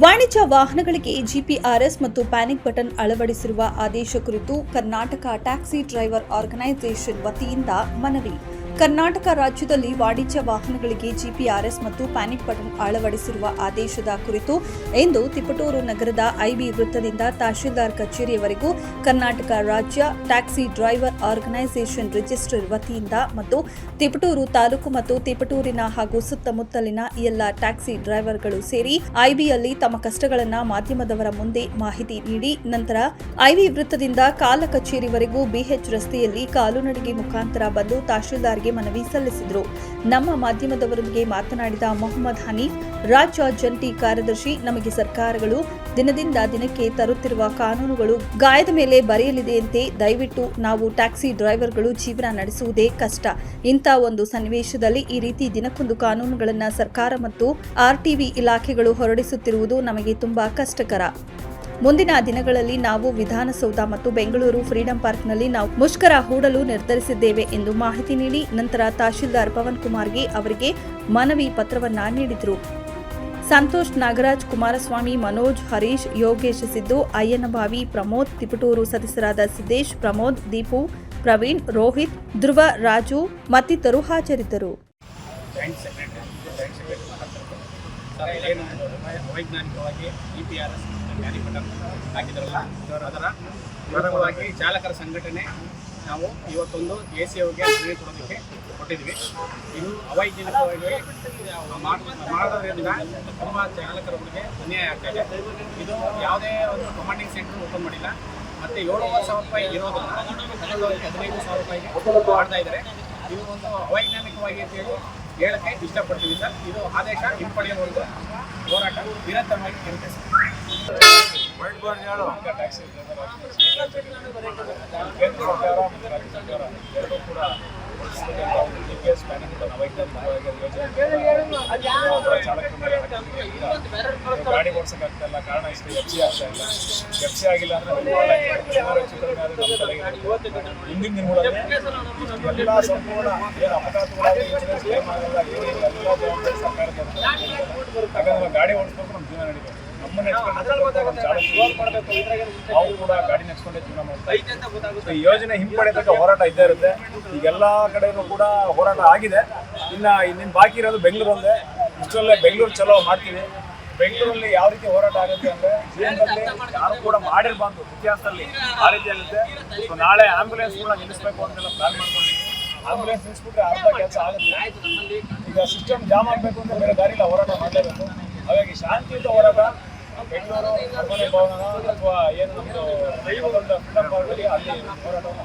ವಾಣಿಜ್ಯ ವಾಹನಗಳಿಗೆ ಜಿಪಿಆರ್ಎಸ್ ಮತ್ತು ಪ್ಯಾನಿಕ್ ಬಟನ್ ಅಳವಡಿಸಿರುವ ಆದೇಶ ಕುರಿತು ಕರ್ನಾಟಕ ಟ್ಯಾಕ್ಸಿ ಡ್ರೈವರ್ ಆರ್ಗನೈಸೇಷನ್ ವತಿಯಿಂದ ಮನವಿ. ಕರ್ನಾಟಕ ರಾಜ್ಯದಲ್ಲಿ ವಾಣಿಜ್ಯ ವಾಹನಗಳಿಗೆ ಜಿಪಿಆರ್ಎಸ್ ಮತ್ತು ಪ್ಯಾನಿಕ್ ಬಟನ್ ಅಳವಡಿಸಿರುವ ಆದೇಶದ ಕುರಿತು ಇಂದು ತಿಪಟೂರು ನಗರದ ಐಬಿ ವೃತ್ತದಿಂದ ತಹಶೀಲ್ದಾರ್ ಕಚೇರಿಯವರೆಗೂ ಕರ್ನಾಟಕ ರಾಜ್ಯ ಟ್ಯಾಕ್ಸಿ ಡ್ರೈವರ್ ಆರ್ಗನೈಸೇಷನ್ ರಿಜಿಸ್ಟರ್ ವತಿಯಿಂದ ಮತ್ತು ತಿಪಟೂರು ತಾಲೂಕು ಮತ್ತು ತಿಪಟೂರಿನ ಹಾಗೂ ಸುತ್ತಮುತ್ತಲಿನ ಎಲ್ಲ ಟ್ಯಾಕ್ಸಿ ಡ್ರೈವರ್ಗಳು ಸೇರಿ ಐಬಿಯಲ್ಲಿ ತಮ್ಮ ಕಷ್ಟಗಳನ್ನು ಮಾಧ್ಯಮದವರ ಮುಂದೆ ಮಾಹಿತಿ ನೀಡಿ ನಂತರ ಐವಿ ವೃತ್ತದಿಂದ ಕಾಲ ಕಚೇರಿವರೆಗೂ ಬಿಎಚ್ ರಸ್ತೆಯಲ್ಲಿ ಕಾಲುನಡಿಗೆ ಮುಖಾಂತರ ಬಂದು ತಹಶೀಲ್ದಾರ್ಗೆ ಮನವಿ ಸಲ್ಲಿಸಿದರು. ನಮ್ಮ ಮಾಧ್ಯಮದವರೊಂದಿಗೆ ಮಾತನಾಡಿದ ಮೊಹಮ್ಮದ್ ಹನೀಫ್, ರಾಜ್ಯ ಜಂಟಿ ಕಾರ್ಯದರ್ಶಿ, ನಮಗೆ ಸರ್ಕಾರಗಳು ದಿನದಿಂದ ದಿನಕ್ಕೆ ತರುತ್ತಿರುವ ಕಾನೂನುಗಳು ಗಾಯದ ಮೇಲೆ ಬರೆಯಲಿದೆಯಂತೆ ದಯವಿಟ್ಟು ನಾವು ಟ್ಯಾಕ್ಸಿ ಡ್ರೈವರ್ಗಳು ಜೀವನ ನಡೆಸುವುದೇ ಕಷ್ಟ. ಇಂಥ ಒಂದು ಸನ್ನಿವೇಶದಲ್ಲಿ ಈ ರೀತಿ ದಿನಕ್ಕೊಂದು ಕಾನೂನುಗಳನ್ನು ಸರ್ಕಾರ ಮತ್ತು ಆರ್ಟಿವಿ ಇಲಾಖೆಗಳು ಹೊರಡಿಸುತ್ತಿರುವುದು ನಮಗೆ ತುಂಬಾ ಕಷ್ಟಕರ. ಮುಂದಿನ ದಿನಗಳಲ್ಲಿ ನಾವು ವಿಧಾನಸೌಧ ಮತ್ತು ಬೆಂಗಳೂರು ಫ್ರೀಡಂ ಪಾರ್ಕ್ನಲ್ಲಿ ನಾವು ಮುಷ್ಕರ ಹೂಡಲು ನಿರ್ಧರಿಸಿದ್ದೇವೆ ಎಂದು ಮಾಹಿತಿ ನೀಡಿ ನಂತರ ತಹಶೀಲ್ದಾರ್ ಪವನ್ ಕುಮಾರ್ಗೆ ಅವರಿಗೆ ಮನವಿ ಪತ್ರವನ್ನ ನೀಡಿದರು. ಸಂತೋಷ್ ನಾಗರಾಜ್, ಕುಮಾರಸ್ವಾಮಿ, ಮನೋಜ್, ಹರೀಶ್, ಯೋಗೇಶ್ ಸಿದ್ದು ಅಯ್ಯನಬಾವಿ ಪ್ರಮೋದ್, ತಿಪಟೂರು ಸದಸ್ಯರಾದ ಸಿದ್ದೇಶ್, ಪ್ರಮೋದ್, ದೀಪು, ಪ್ರವೀಣ್, ರೋಹಿತ್, ಧ್ರುವ, ರಾಜು ಮತ್ತಿತರರು ಹಾಜರಿದ್ದರು. ಚಾಲಕರ ಸಂಘಟನೆ ನಾವು ಇವತ್ತೊಂದು ಎ ಸಿ ಅವ್ರಿಗೆ ಅರ್ಜಿ ಕೊಡೋದಕ್ಕೆ ಕೊಟ್ಟಿದ್ವಿ ಇದು ಅವೈಜ್ಞಾನಿಕವಾಗಿ ಮಾಡ್- ಮಾಡೋದ್ರಿಂದ ತುಂಬ ಚಾಲಕರುಗಳಿಗೆ ಅನ್ಯಾಯ ಆಗ್ತಾ ಇದೆ. ಇದು ಯಾವುದೇ ಒಂದು ಕಮಾಂಡಿಂಗ್ ಸೆಂಟರ್ ಓಪನ್ ಮಾಡಿಲ್ಲ. ಮತ್ತು ಏಳುವರೆ ಸಾವಿರ ರೂಪಾಯಿ ಇರೋದನ್ನ ಹದಿನೈದು ಸಾವಿರ ರೂಪಾಯಿಗೆ ಮಾಡ್ತಾ ಇದ್ದಾರೆ. ಇದು ಒಂದು ಅವೈಜ್ಞಾನಿಕವಾಗಿ ಅಂತೇಳಿ ಹೇಳಕ್ಕೆ ಇಷ್ಟಪಡ್ತೀವಿ ಸರ್. ಇದು ಆದೇಶ ಹಿಂಪಡೆಯುವವರೆಗೂ ಹೋರಾಟ ನಿರಂತರವಾಗಿ ಇರುತ್ತೆ ಸರ್. ಗಾಡಿ ಓಡಿಸೋಕ್ಕಾಗ್ತಾ ಕಾರಣ ಇಷ್ಟು ಎಫ್ ಸಿ ಎಫ್ ಆಗಿಲ್ಲ. ಹಿಂದಿನ ದಿನಗಳಲ್ಲಿ ಸಂಪೂರ್ಣ ಗಾಡಿ ಓಡಿಸ್ಬೇಕು, ನಮ್ಮ ಜೀವನ ನಡೀಬೇಕು. ನಾವು ಕೂಡ ಗಾಡಿ ನೆಚ್ಕೊಂಡೇ ಜೀವನ ಮಾಡ್ತೀವಿ ಈ ಯೋಜನೆ ಹಿಂಪಡೆತಕ್ಕ ಹೋರಾಟ ಇದ್ದೇ ಇರುತ್ತೆ. ಈಗ ಎಲ್ಲ ಕಡೆನೂ ಕೂಡ ಹೋರಾಟ ಆಗಿದೆ. ಇನ್ನ ಇನ್ನ ಬಾಕಿ ಇರೋದು ಬೆಂಗಳೂರು ಒಂದೇ ಇಷ್ಟರಲ್ಲೇ ಬೆಂಗಳೂರು ಚಲೋ ಮಾಡ್ತೀವಿ. ಬೆಂಗಳೂರಲ್ಲಿ ಯಾವ ರೀತಿ ಹೋರಾಟ ಆಗುತ್ತೆ ಅಂದ್ರೆ ಜೀವನದಲ್ಲಿ ಯಾರು ಕೂಡ ಮಾಡಿರ್ಬಾರ್ದು ಇತಿಹಾಸದಲ್ಲಿ ಆ ರೀತಿ ಆಗುತ್ತೆ. ಸೊ ನಾಳೆ ಕೂಡ ನಿಲ್ಲಿಸ್ಬೇಕು ಅಂತೆಲ್ಲ ಪ್ಲಾನ್ ಮಾಡ್ಕೊಂಡಿದ್ದೀವಿ ಆಂಬ್ಯುಲೆನ್ಸ್ ನಿಲ್ಲಿಸ್ಬಿಟ್ರೆ ಅರ್ಧ ಕೆಲಸ ಆಗುತ್ತೆ. ಈಗ ಸಿಸ್ಟಮ್ ಜಾಮ್ ಆಗಬೇಕು ಅಂದ್ರೆ ಬೇರೆ ದಾರಿಲ್ಲ ಹೋರಾಟ ಮಾಡಲೇಬೇಕು. ಹಾಗಾಗಿ ಶಾಂತಿಯುತ ಹೋರಾಟ. ಬೆಂಗಳೂರು ಅರಮನೆ ಭವನ ಅಥವಾ ಏನು ನಮ್ಮದು ದೈವಗೊಂಡ ಅಲ್ಲಿ ಹೋರಾಟವನ್ನು